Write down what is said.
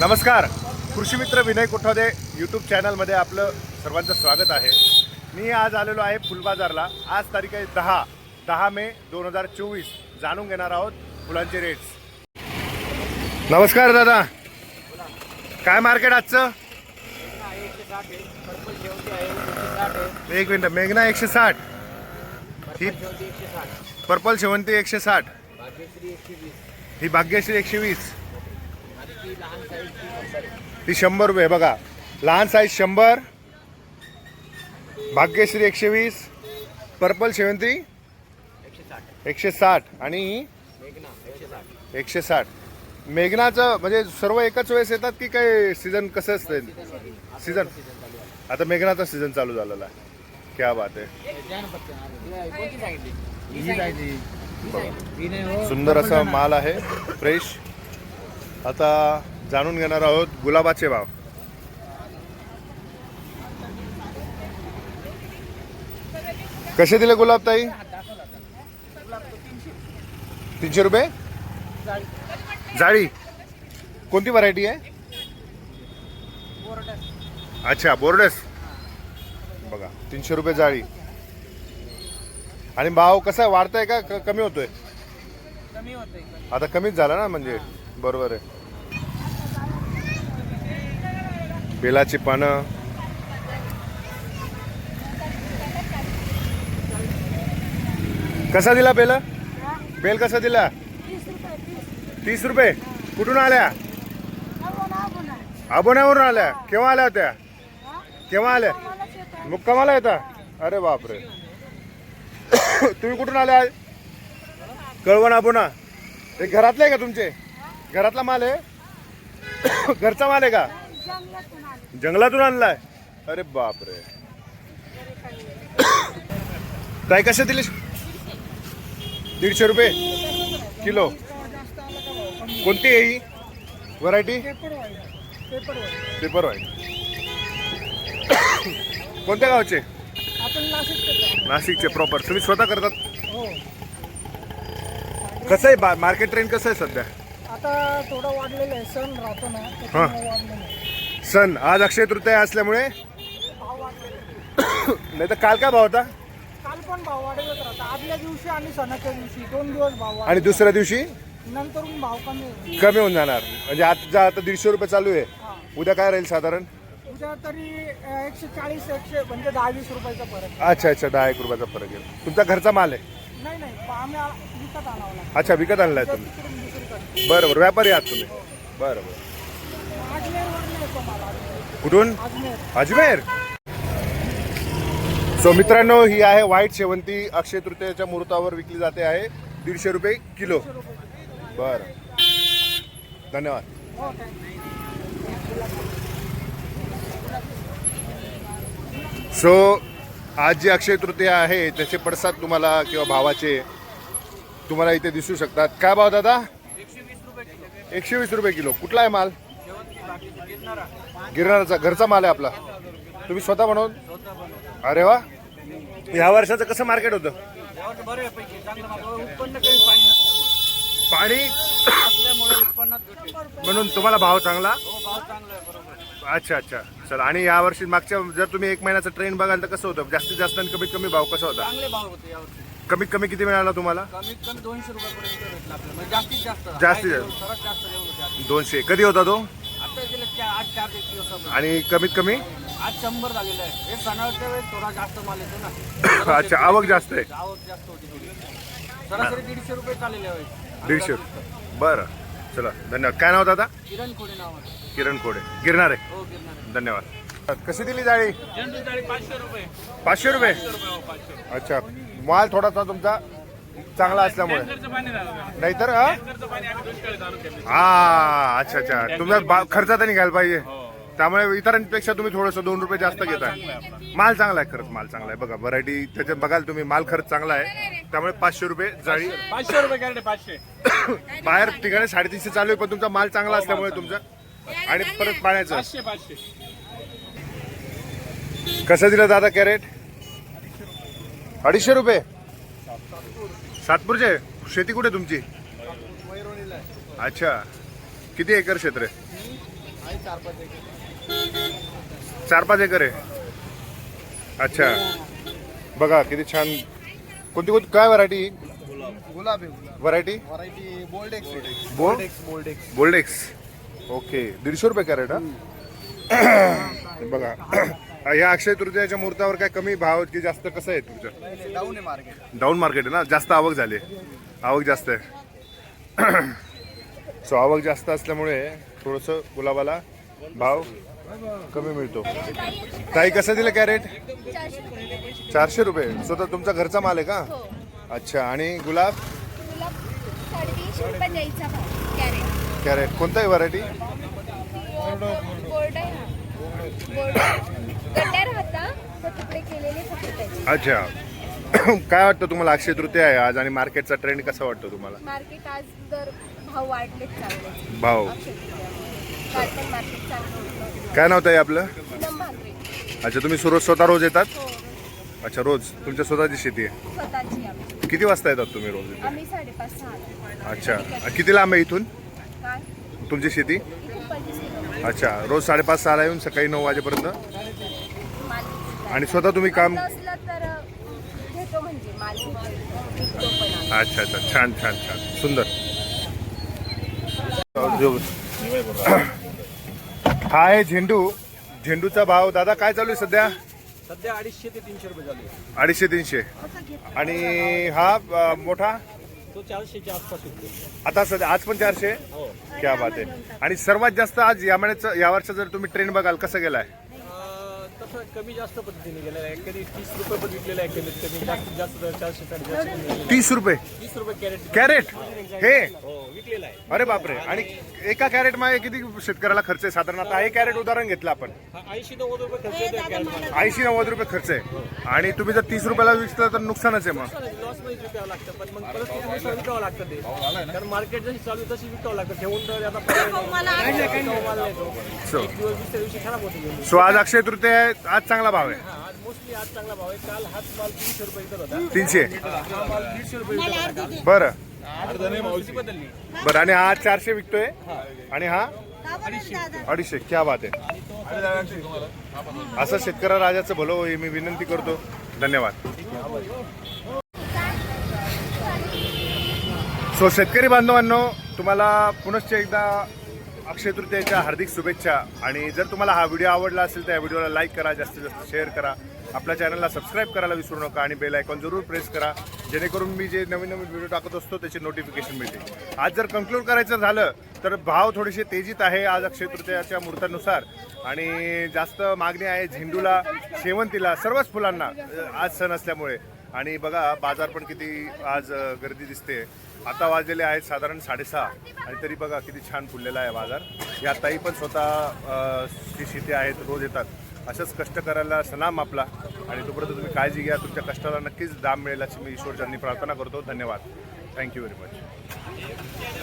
नमस्कार. कृषी मित्र विनय कोठावदे यूट्यूब चॅनलमध्ये आपलं सर्वांचं स्वागत आहे. मी आज आलेलो आहे फुलबाजारला. आज तारीख आहे दहा. दहा मे दोन हजार चोवीस. जाणून घेणार आहोत फुलांचे रेट्स नमस्कार दादा. काय मार्केट आजचं? एक मिनिट. मेघना एकशे साठ. ही पर्पल शेवंती एकशे साठ. ही भाग्यश्री एकशे वीस. ती शंभर रुपये बघा. लहान साईज शंभर भाग्यश्री एकशे वीस पर्पल शेवंती एकशे साठ आणि एकशे साठ. मेघनाचं म्हणजे सर्व एकाच वेळेस येतात की काय सीझन कसं असतं सीझन आता मेघनाचा सीझन चालू झालेला आहे. क्या बात आहे. सुंदर असा माल आहे फ्रेश आता जाणून घेणार आहोत गुलाबाचे भाव. कसे दिले गुलाब ताई? तीनशे रुपये? जाळी. कोणती व्हरायटी आहे? अच्छा बोर्डस. बघा तीनशे रुपये जाळी. आणि भाव कसा वाढतंय का? कमी होतंय. आता कमीच झाला ना म्हणजे बरोबर आहे. बेलाची पानं. कसा दिला बेल? बेल कसा दिला? तीस रुपये. कुठून आल्या? अबोण्यावरून आल्या. केव्हा आल्या होत्या? केव्हा आल्या? मुक्कामाला येता? अरे बापरे. तुम्ही कुठून आल्या? कळवण आबोना ते घरातले का तुमचे? घरातला माल आहे? घरचा माल आहे का? जंगलातून आणलाय. अरे बापरे. ताई कसे दिले दीडशे रुपये. किलो. कोणती आहे ही? व्हरायटी पेपर व्हाईट कोणत्या गावचे? नाशिकचे प्रॉपर तुम्ही स्वतः करतात? कसं आहे बा- मार्केट ट्रेंड कसं आहे सध्या? आता थोडं वाढलेलं आहे सण राहतो ना त्याच्यामुळे वाढलेलं आहे. सण. आज अक्षय तृतीया असल्यामुळे? भाव वाढलेले नाही तर काल काय भाव होता? काल पण भाव वाढतच राहता. आदल्या दिवशी आणि सणाच्या दिवशी दोन दिवस भाव आणि वाढले दुसऱ्या दिवशी? नंतरून भाव कमी होईल. कमी होऊन जाणार. म्हणजे आता आता दीडशे रुपये चालू आहे. उद्या काय राहील साधारण? उद्या तरी अं, एकशे चाळीस एकशे म्हणजे दहा वीस रुपयाचा फरक. अच्छा अच्छा दहा एक रुपयाचा फरक आहे. तुमचा घरचा माल आहे. नाही नाही आम्ही विकत आणावं लागतं. अच्छा विकत आणलाय तुम्ही. बरं बरं व्यापारी आहात तुम्ही. बरं बरं कुठून? अजमेर. सो मित्रांनो ही आहे व्हाईट शेवंती अक्षय तृतीयाच्या मुहूर्तावर विकली जाते आहे. दीडशे रुपये किलो. बरं. धन्यवाद. सो आज जी अक्षय तृतीया आहे त्याचे पडसाद तुम्हाला किंवा भावाचे तुम्हाला इथे दिसू शकतात. काय भाव दादा? एकशे वीस रुपये किलो. कुठला आहे माल? गिरणाराचा घरचा माल आहे आपला. तुम्ही स्वतः बनवून? अरे वा. ह्या वर्षाचं कसं मार्केट होतं? पाणी? म्हणून तुम्हाला भाव चांगला? अच्छा अच्छा. चला आणि या वर्षी मागच्या जर तुम्ही एक महिन्याचा ट्रेंड बघाल तर कसं होतं? जास्तीत जास्त आणि कमीत कमी भाव कसा होता? कमीत कमी किती मिळाला तुम्हाला? कमीत कमी दोनशे रुपयापर्यंत भेटला आपल्याला. म्हणजे जास्तीत जास्त. जास्तीत जास्त. सर्वात होते. दोनशे. कधी होता तो? आता गेले चार आठ चार एक आणि कमीत कमी? आज शंभर झालेलं आहे. हे सणाच्या वेळेस थोडा जास्त माल येतो ना. अच्छा आवक जास्त आहे. आवक जास्त होती थोडी. सरासरी दीडशे रुपये चाललेले आहे दीडशे बरं. चला धन्यवाद. काय नाव दादा? किरण खोडे नाव आहे. किरण गिरणार आहे? हो गिरणार धन्यवाद. कशी दिली जाळी? झेंडू जाळी पाचशे रुपये. पाचशे रुपये? अच्छा. माल थोडासा तुमचा चांगला असल्यामुळे. नाहीतर हा? हा अच्छा अच्छा. तुमचा बा- खर्च तर निघायला पाहिजे. त्यामुळे इतरांपेक्षा तुम्ही थोडस दोन रुपये जास्त घेताय. माल चांगला आहे खरंच माल चांगला आहे. बघा व्हरायटी त्याच्यात बघाल तुम्ही माल खरंच चांगला आहे. त्यामुळे पाचशे रुपये जाळी पाचशे रुपये कॅरेट पाचशे. बाहेर ठिकाणी साडेतीनशे चालू आहे पण तुमचा माल चांगला असल्यामुळे तुमचा आणि परत पाण्याचं. कसं दिलं दादा कॅरेट अडीचशे रुपये. सातपूरचे? शेती कुठे तुमची? अच्छा. किती एकर क्षेत्र आहे? चार पाच एकर आहे. अच्छा. बघा किती छान. कोणती कोणती काय व्हरायटी गुलाब आहे गुलाब. Variety variety bold X bold okay दीडशे रुपये कॅरेट हा? बघा. या अक्षय तृतीयाच्या मुहूर्तावर काय कमी भाव की जास्त? कसं आहे तुमचं? डाऊन आहे मार्केट डाऊन मार्केट आहे ना? जास्त आवक झाली. आवक जास्त आहे. सो आवक जास्त असल्यामुळे थोडंसं गुलाबाला भाव कमी मिळतो. ताई कसं दिलं कॅरेट चारशे रुपये. स्वतः तुमचा घरचा माल आहे का? अच्छा आणि गुलाब? कॅरेट कोणताही व्हरायटी हा. अच्छा. काय वाटतं तुम्हाला? अक्षय तृतीया आहे आज आणि मार्केटचा ट्रेंड कसा वाटतो तुम्हाला? मार्केट आज भाव चांगले भाव. काल पण मार्केट चांगलं होतं. काय नाव आहे आपलं? पूनम अच्छा तुम्ही सुरत स्वतः रोज येतात? हो अच्छा रोज. तुमच्या स्वतःची शेती आहे? स्वतःची किती वाजता येतात तुम्ही रोज इथे? आम्ही साडेपाच सहा अच्छा. किती लांब आहे इथून? काय? तुमची शेती? इथून पंचवीस किलो अच्छा रोज साडेपाच सहाला येऊन सकाळी नऊ वाजेपर्यंत? माल आणि स्वतः तुम्ही काम असलं तर अं, घेतो म्हणजे माल विकतो पण आम्ही. अच्छा अच्छा. छान छान छान. सुंदर. हा आहे झेंडू. झेंडूचा भाव दादा काय चालू आहे सध्या? सध्या अडीचशे ते तीनशे रुपये चालू आहे. अडीचशे तीनशे. आणि हा अ, मोठा? तो चारशेच्या आसपास विकतो आता सध्या आज पण चारशे? हो. क्या बात आहे. आणि सर्वात जास्त आज या महिन्याचं या वर्षाचा जर तुम्ही ट्रेंड बघाल कसं गेलाय? तसं कमी जास्त पद्धतीने गेलेला आहे. कधी तीस रुपये पण विकलेला आहे कमीत कमी. जास्तीत जास्त दर चारशे साडेचारशे पण गेलेला आहे. तीस रुपये? तीस रुपये कॅरेट. कॅरेट? हे? हो विकलेला आहे. अरे बापरे. आणि एका कॅरेट मागे किती शेतकऱ्याला खर्च आहे? साधारण आता हे कॅरेट उदाहरण घेतलं आपण. हा ऐंशी नव्वद रुपये खर्च येतो ऐंशी नव्वद रुपये खर्च आहे. आणि तुम्ही जर तीस रुपयाला विकलं तर नुकसानच आहे मग. लॉसमध्ये विकावं लागतं. पण मग परिस्थितीनुसार विकावं लागतं ते. कारण मार्केट जशी चालू आहे तशी विकावं लागतं. ठेवून तर आता पर्याय नाही. माल नाही तो. So. एक दिवस दुसऱ्या दिवशी खराब होतो. गेली. सो आज अक्षय तृतीया आज चांगला भाव आहे. हा, आज मोस्टली आज चांगला भाव आहे. काल हाच माल तीनशे रुपये विकत होता. तीनशे. हा माल दीडशे रुपये विकत होता. काल. बरं परिस्थिती बदलली. बरं आणि हा चारशे विकतोय? आणि हा? अडीचशे. क्या बात आहे. असं शेतकऱ्या राजाचं भलं होई मी विनंती करतो. धन्यवाद. सो शेतकरी बांधवांनो तुम्हाला पुनश्च एकदा अक्षय तृतीयाच्या हार्दिक शुभेच्छा. आणि जर तुम्हाला हा व्हिडिओ आवडला असेल तर या व्हिडिओला लाईक करा जास्तीत जास्त शेअर करा. आपल्या चॅनलला सबस्क्राईब करायला विसरू नका आणि बेल आयकॉन जरूर प्रेस करा. जेणेकरून मी जे नवीन नवीन व्हिडिओ टाकत असतो त्याचे नोटिफिकेशन मिळते आज जर कन्क्लूड करायचं झालं तर भाव थोडेसे तेजीत आहे आज अक्षय तृतीयाच्या मुहूर्तानुसार. आणि जास्त मागणी आहे झेंडूला शेवंतीला सर्वच फुलांना आज सण असल्यामुळे. आणि बघा बाजार पण किती आज गर्दी दिसते आता वाजलेले आहेत साधारण साडेसहा. आणि तरी बघा किती छान फुललेला आहे बाजार. या ताई पण स्वतः जी शेती आहेत रोज येतात. असंच कष्ट करायला सलाम आपला. आणि तोपर्यंत तुम्ही काळजी घ्या. तुमच्या कष्टाला नक्कीच दाम मिळेल अशी मी ईश्वरचरणी प्रार्थना करतो. धन्यवाद. Thank you very much